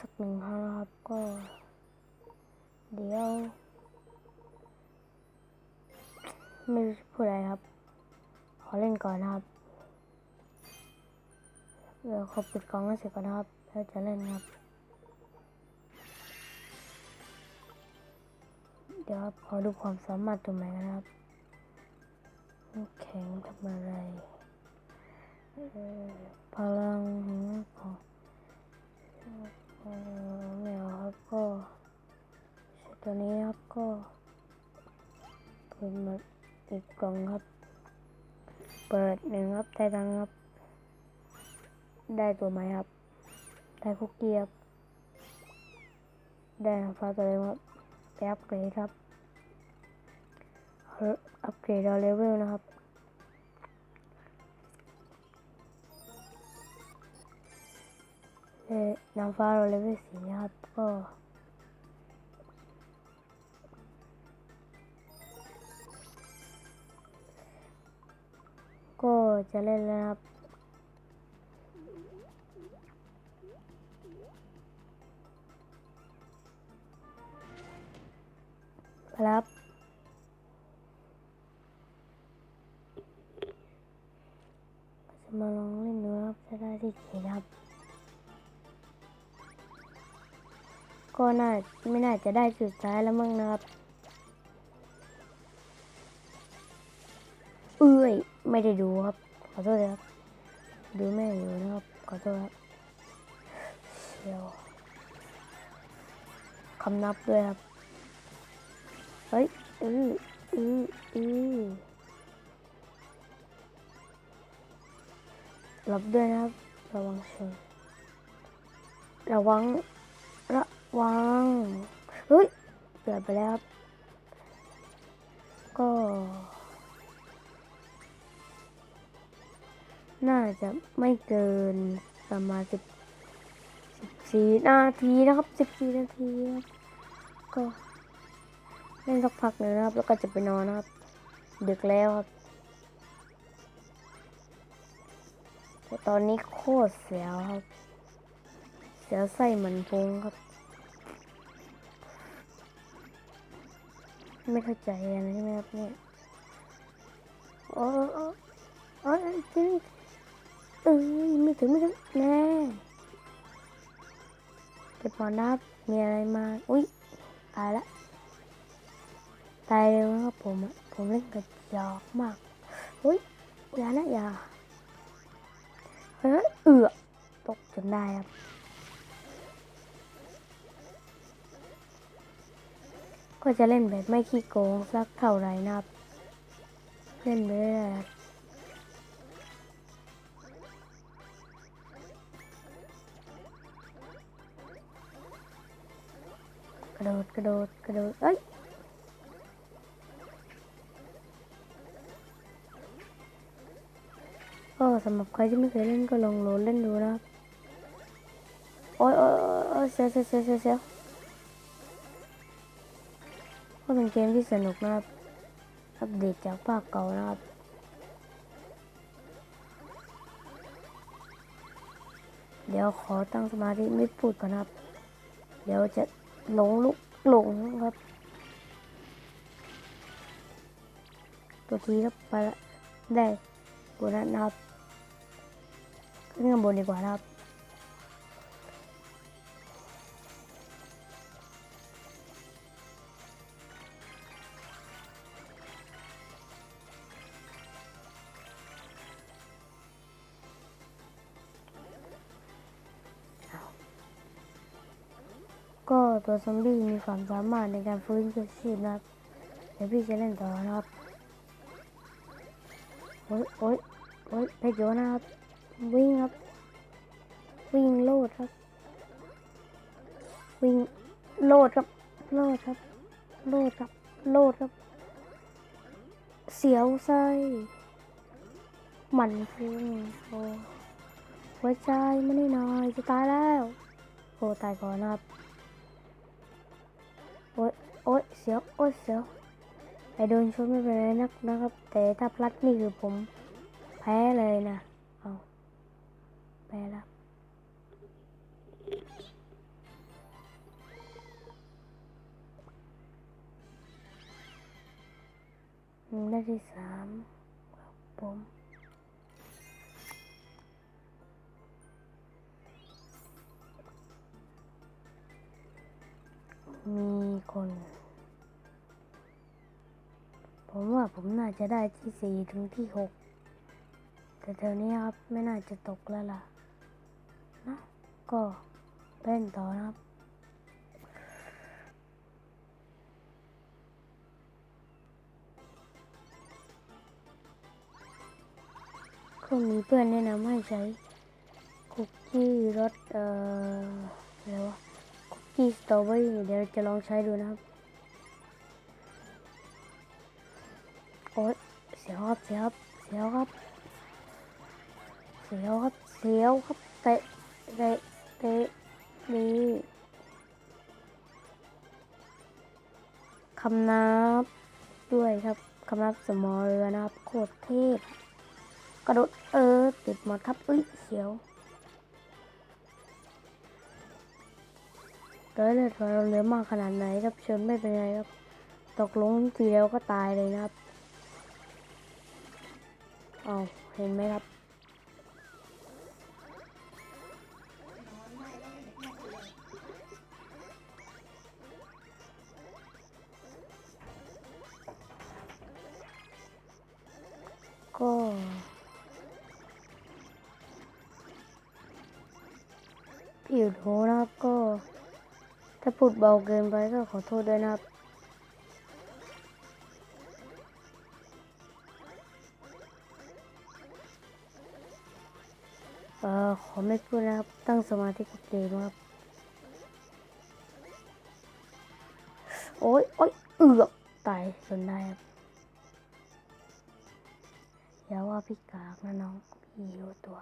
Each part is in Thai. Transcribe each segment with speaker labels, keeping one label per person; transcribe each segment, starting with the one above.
Speaker 1: สักหนึ่งครั้งนะครับก็ เดี๋ยวไม่รู้จะพูดอะไรครับ ขอเล่นก่อนนะครับเดี๋ยวขอปิดกล้องให้เสร็จก่อนนะครับแล้วจะเล่นครับ เดี๋ยวขอดูความสามารถตัวใหม่กันนะครับแข็งทำอะไรพลังของ แมวครับก็ตัวนี้ครับก็เปิดมาอีกกล่องครับ เปิดหนึ่งครับได้ตังค์ครับ ได้ตัวใหม่ครับ ได้คุกกี้ครับได้ฟ้าตัวเล็กครับไปอัปเกรดครับอัปเกรดเอาวลนะครับเอ่อนาเลเวลนะครับ ก็ก็จะเล่นแก็น่าไม่น่าจะได้สุดท้ายแล้วมั้งนะครับ เอ้ย ไม่ได้ดูครับ ขอโทษครับ ดูไม่อยู่นะครับ ขอโทษครับเชียวคำนับด้วยครับ เฮ้ย อืออืออือหลับด้วยนะครับ ระวังชนระวัง วังเฮ้ยเกิดไปแล้วครับ ก็ น่าจะไม่เกินประมาณสิบสิบสี่นาทีนะครับสิบสี่นาทีก็เล่นสักพักหนึ่งนะครับ แล้วก็จะไปนอนนะครับ ดึกแล้วครับแต่ตอนนี้โคตรเสียวครับ เสียวไส้เหมือนพุงครับ ไม่เข้าใจอะไรใช่ไหมครับเนี่ยโอ้โอ้โอ้จริงเอ้ยไม่ถึงไม่ถึงแน่เก็บก่อนับมีอะไรมา อุ้ยตายละตายเร็วนะครับผมอะผมเล่นกระจอกมากเฮ้ยอย่านะอย่าเฮ้ยเอือตกจนได้ครับ ก็จะเล่นแบบไม่ขี้โกงสักเท่าไหร่นะครับ เล่นไปเรื่อยๆครับกระโดดกระโดดกระโดดเอ้ยก็สำหรับใครที่ไม่เคยเล่นก็ลองโหลดเล่นดูนะครับ โอ้ยโอ้ยโอ้ยเสียเสียเสียเสีย เก็เป็นเกมที่สนุกนะครับ อัปเดตจากภาคเก่านะครับ เดี๋ยวขอตั้งสมาธิไม่พูดก่อนนะครับ เดี๋ยวจะหลงลุกหลงครับ ตัวทีครับไปได้โบนัสนะครับขึ้นข้างบนดีกว่านะครับ ก็ตัวซอมบี้มีความสามารถในการฟื้นคืนชีพนะครับเดี๋ยวพี่จะเล่นต่อนะครับโอ๊ยโอ๊ยโอ๊ยเพชรโยนะครับ วิ่งครับ วิ่งโลดครับ วิ่งโลดครับ โลดครับ โลดครับ โลดครับ เสียวไส้หมันฟุ้งโอ้หัวใจไม่ได้น่อยจะตายแล้วโอ้ตายก่อนนะครับ โอ๊ยโอ๊ยเสียว โอ๊ยเสียวไปโดนชนไม่เป็นไรนักนะครับ แต่ถ้าพลัดนี่คือผมแพ้เลยนะ เอาแพ้แล้วได้ที่สามครับผม คนผมว่าผมน่าจะได้ที่สี่ถึงที่หกแต่เท่นี้ครับไม่น่าจะตกแล้วล่ะนะก็เล่นต่อนะครับ ก็มีเพื่อนแนะนำให้ใช้คุกกี้รสเอ่ออะไรวะ กี้สตรอเบอรี่เดี๋ยวจะลองใช้ดูนะครับ โอ๊ยเสียวครับ เสียวครับ เสียวครับ เสียวครับ เสียวครับ เตะ เตะ เตะดีคำนับด้วยครับคำนับสมอเรือนะครับ โคตรเทพ กระโดดเออ ติดหมดครับ อุ้ยเสียว เกิดเลยเราเหลือมากขนาดไหนครับเชิญไม่เป็นไรครับ ตกลงทีเดียวก็ตายเลยนะครับ เอาเห็นไหมครับ พูดเบาเกินไปก็ขอโทษด้วยนะครับ เอ่อ ขอไม่พูดนะครับ ตั้งสมาธิกับเกมครับ โอ๊ยโอ๊ยเอือกตายจนได้ครับ อย่าว่าพี่กากนะน้อง พี่รู้ตัว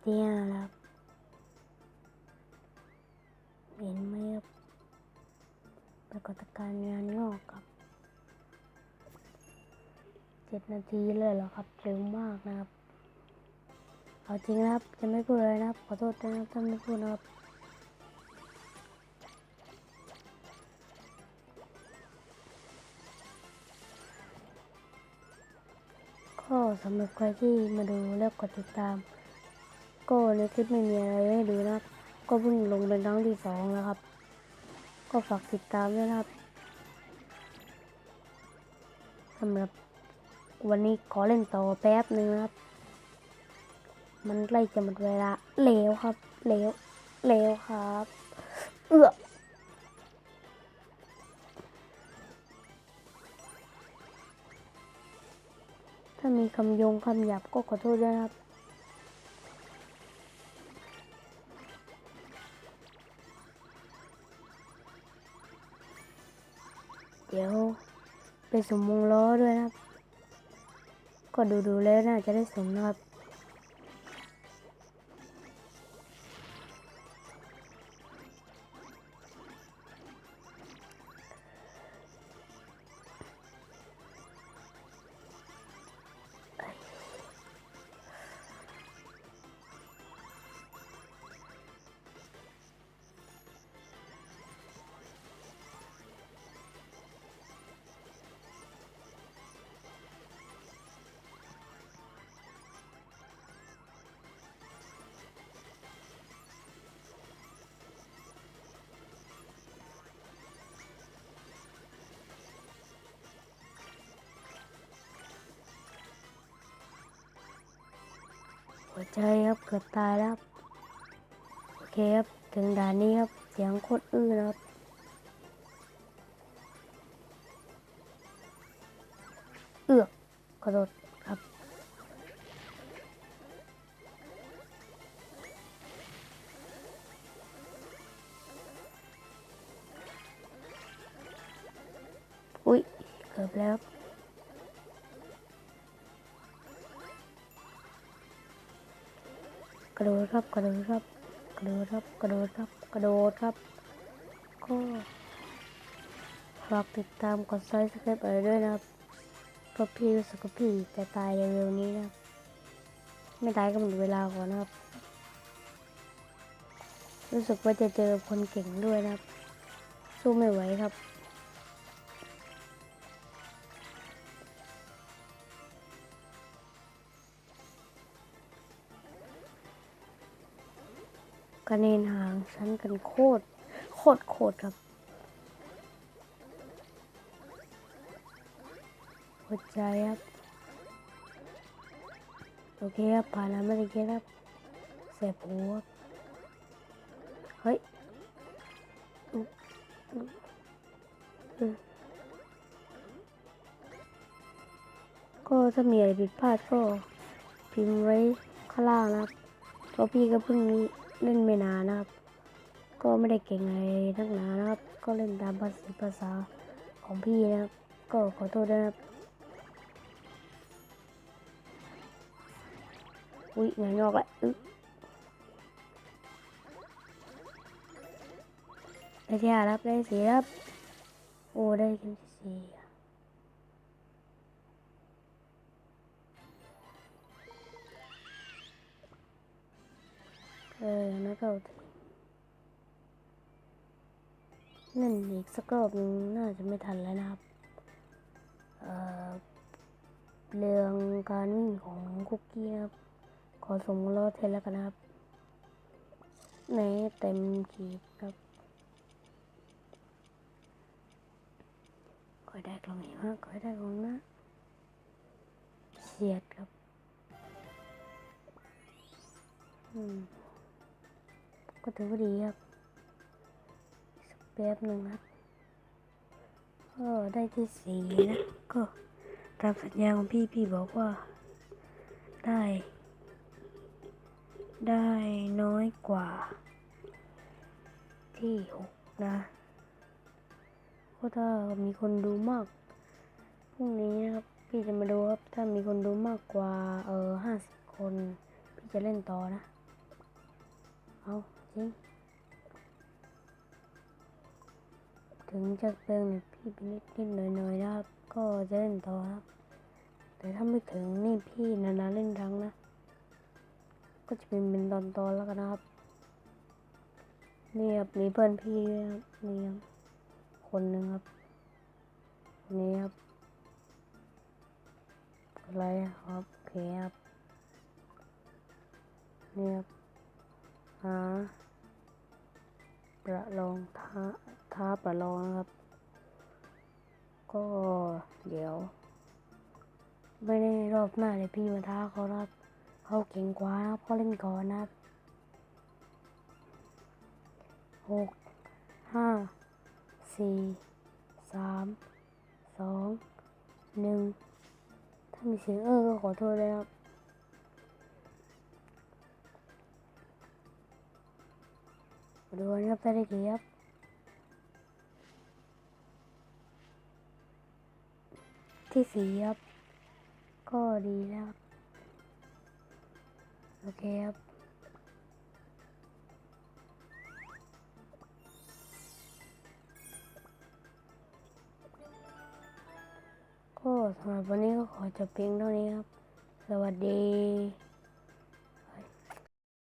Speaker 1: เตี้ยแล้วครับเห็นไหมครับปรากฏการณ์งานงอกครับเจ็ดนาทีเลยเหรอครับเร็วมากนะครับเอาจริงนะครับจะไม่พูดเลยนะครับขอโทษด้วยนะครับถ้าไม่พูดนะครับก็สำหรับใครที่มาดูแล้วกดติดตาม ก็ในคลิปไม่มีอะไรให้ดูนะครับ ก็เพิ่งลงเป็นครั้งที่สองแล้วครับ ก็ฝากติดตามด้วยนะครับสำหรับวันนี้ขอเล่นต่อแป๊บหนึ่งนะครับ มันใกล้จะหมดเวลาเร็วครับเร็วเร็วครับ เอื้อถ้ามีคำยงคำหยาบก็ขอโทษด้วยครับ เดี๋ยวไปสมมงล้อด้วยนะครับ ก็ดูดูๆแล้วน่าจะได้สมนะครับ หัวใจครับเกือบตายแล้วครับโอเคครับถึงด่านนี้ครับเสียงโคตรอื้อนะครับเอือกขอโทษครับอุ้ยเกือบแล้ว ระโดดครับกระโดดครับกระโดดครับกระโดดครับกระโดดครับ ก็ฝากติดตามกดไลค์สครป์อะไรด้วยนะครับเพราะพี่รู้สึกว่าพี่จะตายเร็วๆนี้นะครับไม่ตายก็หมดเวลาก่อนนะครับ รู้สึกว่าจะเจอคนเก่งด้วยนะครับ สู้ไม่ไหวครับ กระเนนหางชั้นกันโคตร โคตรโคตรครับหัวใจครับ โอเคครับ ผ่านแล้วไม่ได้เกครับเสียบหูครับเฮ้ยก็ถ้ามีอะไรผิดพลาดก็พิมพ์ไว้ข้างล่างนะครับเพราะพี่ก็เพิ่ง เล่นไม่นานนะครับ ก็ไม่ได้เก่งอะไรนักหนานะครับ ก็เล่นตามภาษาภาษาของพี่นะครับ ก็ขอโทษด้วยนะครับอุ้ยงานงอกละอึ๊ะได้ที่ห้าครับได้สี่ครับ โอ้ ได้ที่สี่ อะเออแล้วก็นั่นอีกสักรอบนึงน่าจะไม่ทันแล้วนะครับเอ่อเรื่องการวิ่งของคุกกี้ครับขอส่งล้อเทนแล้วกันนะครับในเต็มขีดครับขอให้ได้กลองนี้มากขอให้ได้กลองนะเฉียดครับ อืม ก็ถือว่าดีครับสักแป๊บหนึ่งครับก็ได้ที่สี่นะ ก็ตามสัญญาของพี่พี่บอกว่า ได้ ได้น้อยกว่า ที่หกนะก็ถ้ามีคนดูมากพรุ่งนี้นะครับพี่จะมาดูครับถ้ามีคนดูมากกว่าเออห้าสิบคน พี่จะเล่นต่อนะ เอา จริง ถึงจะเป็นพี่เป็นนิดนิดหน่อยหน่อยๆนะครับ ก็จะเล่นต่อครับ แต่ถ้าไม่ถึงนี่พี่นานๆเล่นครั้งนะ ก็จะเป็นเป็นตอนตอนๆแล้วกันนะครับ นี่ครับมีเพื่อนพี่ด้วยครับนี่ครับคนหนึ่งครับคนนี่ครับอะไรครับโอเคครับนี่ครับหา ประลองท้าท้าประลองนะครับ ก็เดี๋ยว ไม่ได้รอบหน้าเลยพี่มาท้าเขานะครับเขาเก่งกว่านะครับเขาเล่นก่อนนะครับหกห้าสี่สามสองหนึ่งถ้ามีเสียงเออก็ขอโทษเลยครับ ดูนะครับได้ได้กี่ครับที่สี่ครับ ก็ดีแล้วครับ โอเคครับก็สำหรับวันนี้ก็ขอจบเพียงเท่านี้ครับ สวัสดี